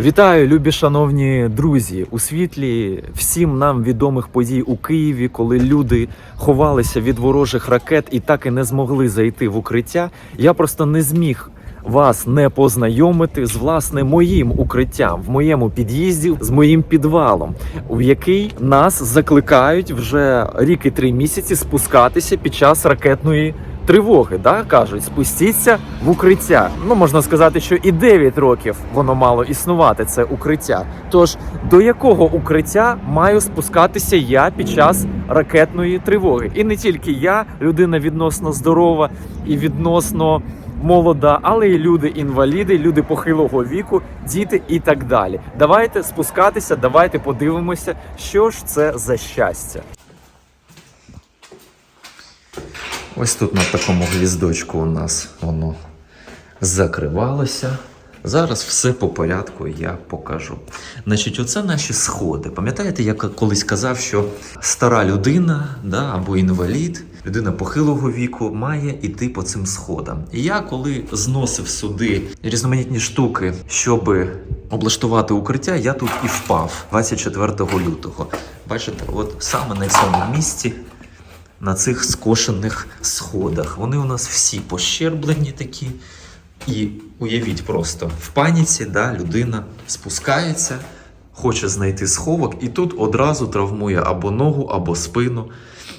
Вітаю, любі шановні друзі! У світлі всім нам відомих подій у Києві, коли люди ховалися від ворожих ракет і так і не змогли зайти в укриття. Я просто не зміг вас не познайомити з власне моїм укриттям в моєму під'їзді, з моїм підвалом, в який нас закликають вже рік і три місяці спускатися під час ракетної тривоги, да, кажуть, спустіться в укриття. Ну можна сказати, що і 9 років воно мало існувати, це укриття. Тож до якого укриття маю спускатися я під час ракетної тривоги? І не тільки я, людина відносно здорова і відносно молода, але й люди інваліди, люди похилого віку, діти і так далі. Давайте спускатися, давайте подивимося, що ж це за щастя. Ось тут на такому гвіздочку у нас воно закривалося. Зараз все по порядку я покажу. Значить, оце наші сходи. Пам'ятаєте, я колись казав, що стара людина да, або інвалід, людина похилого віку, має іти по цим сходам. І я, коли зносив сюди різноманітні штуки, щоб облаштувати укриття, я тут і впав 24 лютого. Бачите, от саме на цьому місці на цих скошених сходах. Вони у нас всі пощерблені такі. І уявіть просто, в паніці да, людина спускається, хоче знайти сховок, і тут одразу травмує або ногу, або спину,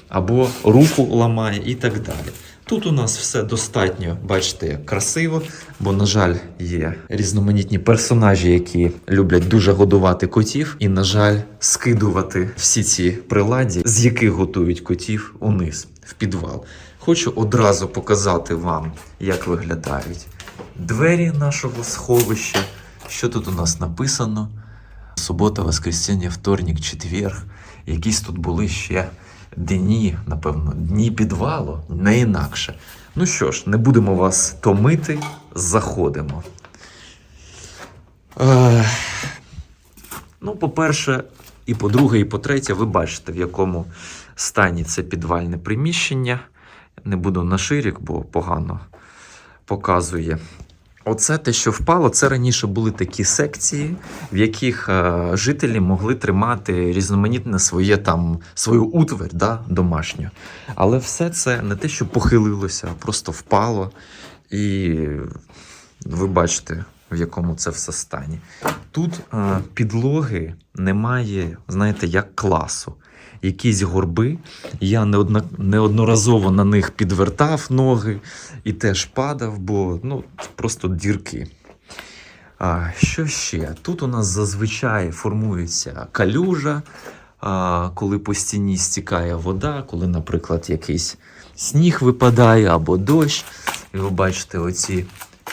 або руку ламає і так далі. Тут у нас все достатньо, бачите, як красиво, бо, на жаль, є різноманітні персонажі, які люблять дуже годувати котів, і, на жаль, скидувати всі ці приладі, з яких готують котів, униз, в підвал. Хочу одразу показати вам, як виглядають двері нашого сховища. Що тут у нас написано? Субота, воскресіння, вторник, четвер. Якісь тут були ще дні, напевно, дні підвалу, не інакше. Ну що ж, не будемо вас томити, заходимо. Ех, Ну, по-перше, і по-друге, і по-третє, ви бачите, в якому стані це підвальне приміщення. Не буду на ширік, бо погано показує. Оце те, що впало, це раніше були такі секції, в яких е, жителі могли тримати різноманітне своє там свою утварь да, домашню. Але все це не те, що похилилося, а просто впало. І ви бачите, в якому це все стані. Тут е, підлоги немає, знаєте, як класу. Якісь горби. Я неодноразово на них підвертав ноги і теж падав, бо ну, просто дірки. А, що ще? Тут у нас зазвичай формується калюжа, а, коли по стіні стікає вода, коли, наприклад, якийсь сніг випадає або дощ. І ви бачите оці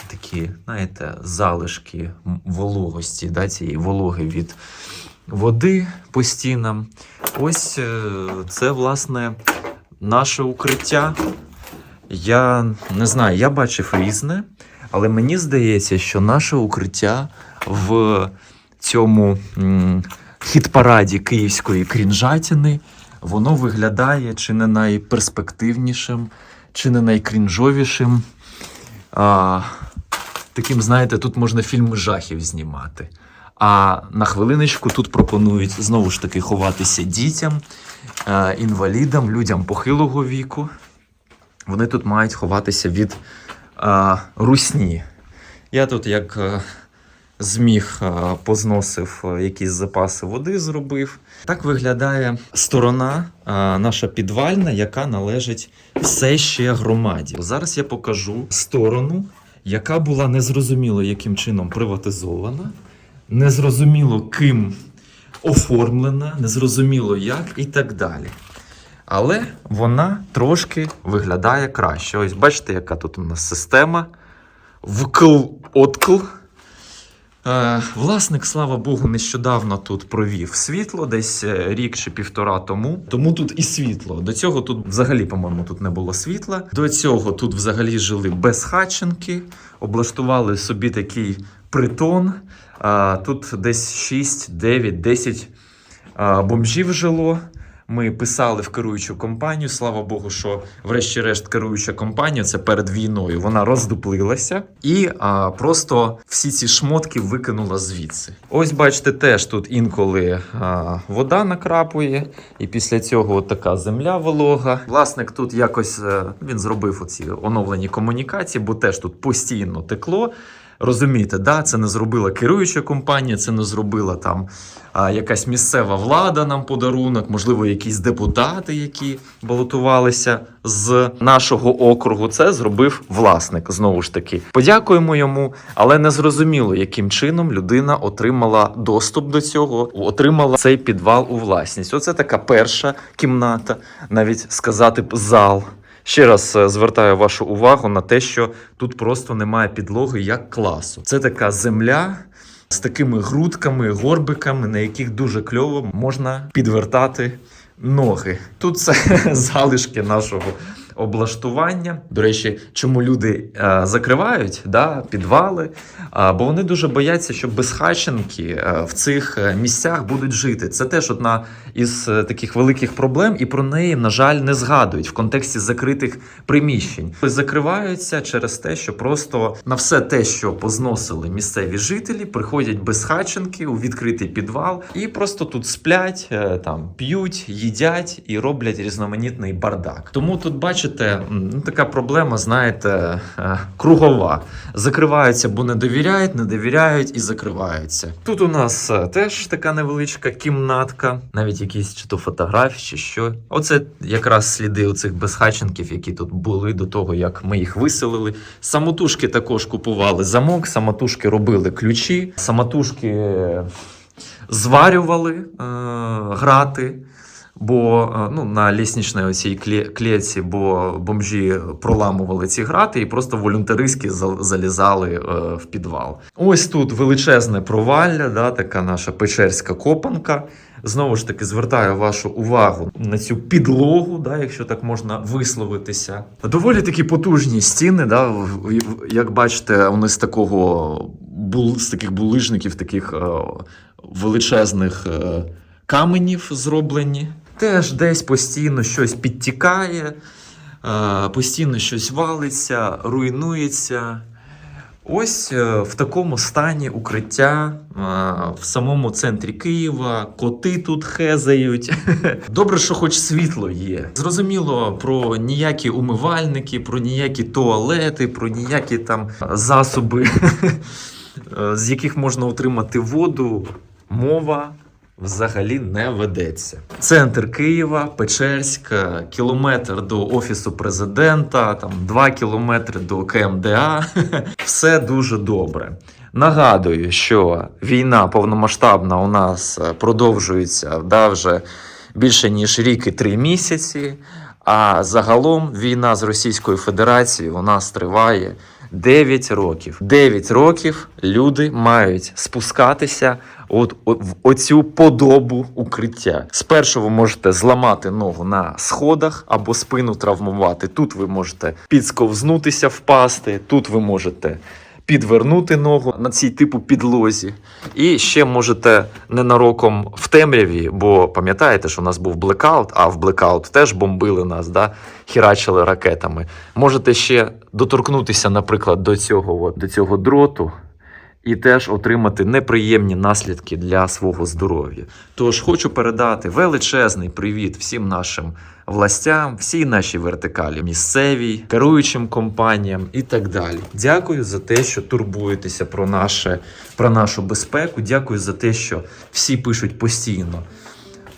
такі, знаєте, залишки вологості, да, цієї вологи від води по стінам. Ось е, це, власне, наше укриття. Я не знаю, я бачив різне, але мені здається, що наше укриття в цьому хіт-параді київської крінжатіни, воно виглядає чи не найперспективнішим, чи не найкрінжовішим. А, таким, знаєте, тут можна фільм жахів знімати. А на хвилиночку тут пропонують знову ж таки ховатися дітям, е, інвалідам, людям похилого віку. Вони тут мають ховатися від е, русні. Я тут, як е, зміг, позносив якісь запаси води, зробив. Так виглядає сторона наша підвальна, яка належить все ще громаді. Зараз я покажу сторону, яка була незрозуміло яким чином приватизована, незрозуміло ким оформлена, незрозуміло як і так далі. Але вона трошки виглядає краще. Ось бачите, яка тут у нас система. Вкл-откл. Е, власник, слава Богу, нещодавно тут провів світло, десь е, рік чи півтора тому. Тому тут і світло. До цього тут взагалі, по-моєму, тут не було світла. До цього тут взагалі жили без хатченки, облаштували собі такий притон. Тут десь 6, 9, 10 а, бомжів жило. Ми писали в керуючу компанію. Слава Богу, що врешті-решт керуюча компанія це перед війною. Вона роздуплилася і а, просто всі ці шмотки викинула звідси. Ось бачите, теж тут інколи а, вода накрапує, і після цього от така земля волога. Власник тут якось е, він зробив оці оновлені комунікації, бо теж тут постійно текло. Розумієте, да, це не зробила керуюча компанія, це не зробила там якась місцева влада нам подарунок, можливо, якісь депутати, які балотувалися з нашого округу. Це зробив власник. Знову ж таки, подякуємо йому, але не зрозуміло, яким чином людина отримала доступ до цього, отримала цей підвал у власність. Оце така перша кімната, навіть сказати зал. Ще раз е, звертаю вашу увагу на те, що тут просто немає підлоги як класу. Це така земля з такими грудками, горбиками, на яких дуже кльово можна підвертати ноги. Тут це залишки нашого облаштування. До речі, чому люди е, закривають да, підвали? А, бо вони дуже бояться, що безхатченки е, в цих е, місцях будуть жити. Це теж одна із е, таких великих проблем, і про неї, на жаль, не згадують в контексті закритих приміщень. Закриваються через те, що просто на все те, що позносили місцеві жителі, приходять безхатченки у відкритий підвал і просто тут сплять, е, там п'ють, їдять і роблять різноманітний бардак. Тому тут бачите, м, ну, така проблема, знаєте, е, кругова. Закриваються, бо не довіряють, не довіряють і закриваються. Тут у нас е, теж така невеличка кімнатка, навіть якісь чи то фотографії, чи що. Оце якраз сліди оцих безхатченків, які тут були до того, як ми їх виселили. Самотужки також купували замок, самотужки робили ключі, самотужки е, зварювали е, грати. Бо е, ну, на лісничній оцій клє- клєці, бо бомжі проламували ці грати і просто волюнтаристськи зал- залізали е, в підвал. Ось тут величезне провалля, да, така наша печерська копанка. Знову ж таки, звертаю вашу увагу на цю підлогу, да, якщо так можна висловитися. Доволі такі потужні стіни. Да, як бачите, вони з такого з таких булижників, таких е, величезних каменів зроблені. Теж десь постійно щось підтікає, е, постійно щось валиться, руйнується. Ось е, в такому стані укриття е, в самому центрі Києва. Коти тут хезають. Добре, що хоч світло є. Зрозуміло про ніякі умивальники, про ніякі туалети, про ніякі там засоби, з яких можна отримати воду. Мова взагалі не ведеться. Центр Києва, Печерськ, е, кілометр до офісу президента, там два кілометри до КМДА. Все дуже добре. Нагадую, що війна повномасштабна у нас е, продовжується да, вже більше ніж рік і три місяці. А загалом війна з Російською Федерацією у нас триває 9 років. 9 років люди мають спускатися от, от в оцю подобу укриття. Спершу ви можете зламати ногу на сходах або спину травмувати. Тут ви можете підсковзнутися, впасти. Тут ви можете підвернути ногу на цій типу підлозі. І ще можете ненароком в темряві, бо пам'ятаєте, що у нас був блекаут, а в блекаут теж бомбили нас, да? хірачили ракетами. Можете ще доторкнутися, наприклад, до цього, от, до цього дроту. І теж отримати неприємні наслідки для свого здоров'я. Тож хочу передати величезний привіт всім нашим властям, всій нашій вертикалі, місцевій, керуючим компаніям і так далі. Дякую за те, що турбуєтеся про, наше, про нашу безпеку. Дякую за те, що всі пишуть постійно.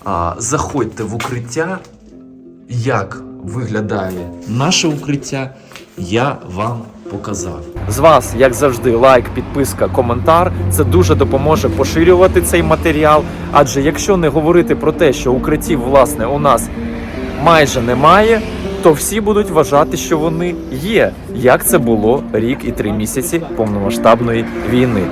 А, заходьте в укриття. Як виглядає наше укриття, я вам показав. З вас, як завжди, лайк, підписка, коментар. Це дуже допоможе поширювати цей матеріал. Адже якщо не говорити про те, що укриттів, власне, у нас майже немає, то всі будуть вважати, що вони є, як це було рік і три місяці повномасштабної війни.